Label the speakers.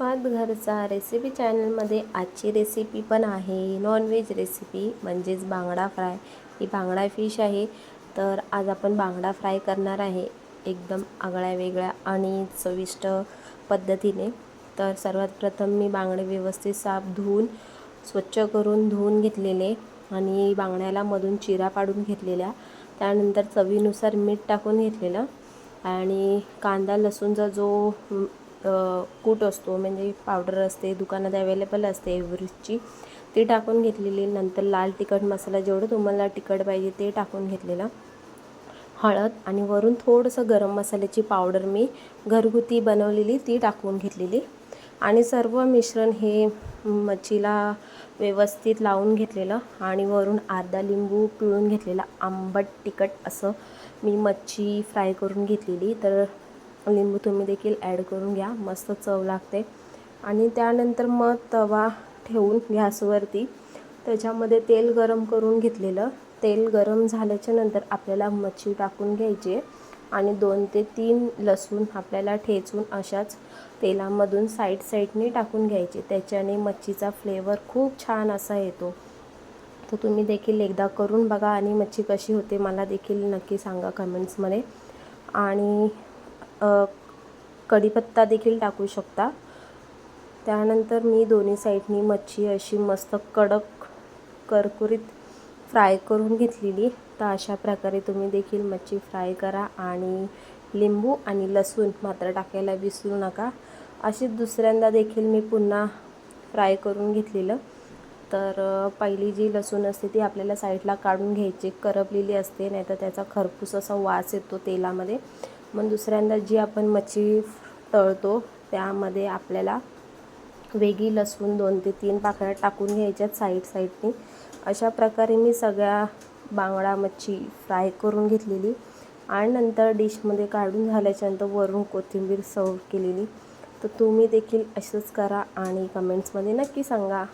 Speaker 1: स्वाद घरचा रेसिपी चॅनलमध्ये आजची रेसिपी पण आहे. नॉनव्हेज रेसिपी म्हणजेच बांगडा फ्राय ही बांगडा फिश आहे. तर आज आपण बांगडा फ्राय करणार आहे. एकदम आगळ्या वेगळ्या आणि चविष्ट पद्धतीने. तर सर्वात प्रथम मी बांगडे व्यवस्थित साफ धुवून स्वच्छ करून धुवून घेतलेले आणि बांगड्याला मधून चिरा पाडून घेतलेल्या. त्यानंतर चवीनुसार मीठ टाकून घेतलेलं. आणि कांदा लसूणचा जो कूट असतो म्हणजे पावडर असते दुकानात अवेलेबल असते एव्हरेस्टची ती टाकून घेतलेली नंतर लाल तिखट मसाला जेवढं तुम्हाला तिखट पाहिजे ते टाकून घेतलेलं. हळद आणि वरून थोडंसं गरम मसाल्याची पावडर मी घरगुती बनवलेली ती टाकून घेतलेली. आणि सर्व मिश्रण हे मच्छीला व्यवस्थित लावून घेतलेलं आणि वरून अर्धा लिंबू पिळून घेतलेला आंबट तिखट असं मी मच्छी फ्राय करून घेतलेली. तर लिंबू तुम्ही देखील ॲड करून घ्या. मस्त चव लागते. आणि त्यानंतर मग तवा ठेवून गॅसवरती त्याच्यामध्ये तेल गरम करून घेतलेलं. तेल गरम झाल्याच्यानंतर आपल्याला मच्छी टाकून घ्यायची आणि दोन ते तीन लसूण आपल्याला ठेचून अशाच तेलामधून साईड साईडने टाकून घ्यायचे त्याच्याने मच्छीचा फ्लेवर खूप छान असा येतो. तर तुम्ही देखील एकदा करून बघा आणि मच्छी कशी होते मला देखील नक्की सांगा कमेंट्समध्ये आणि कढीपत्ता देखील टाकू शकता. त्यानंतर मी दोन्ही साईडनी मच्छी अशी मस्त कडक करकुरीत फ्राय करून घेतलेली. तर अशा प्रकारे तुम्ही देखील मच्छी फ्राय करा आणि लिंबू आणि लसूण मात्र टाकायला विसरू नका. अशीच दुसऱ्यांदा देखील मी पुन्हा फ्राय करून घेतलेलं. तर पहिली जी लसूण असते ती आपल्याला साईडला काढून घ्यायची. करपलेली असते नाहीतर त्याचा खरपूस असा वास येतो तेलामध्ये. मग दुसऱ्यांदा जी आपण मच्छी तळतो त्यामध्ये आपल्याला वेगळी लसूण दोन ते तीन पाकळ्या टाकून घ्यायच्यात साईड साईडनी अशा प्रकारे मी सगळ्या बांगडा मच्छी फ्राय करून घेतलेली आणि नंतर डिशमध्ये काढून झाल्याच्यानंतर वरून कोथिंबीर सर्व केलेली. तर तुम्ही देखील असंच करा आणि कमेंट्समध्ये नक्की सांगा.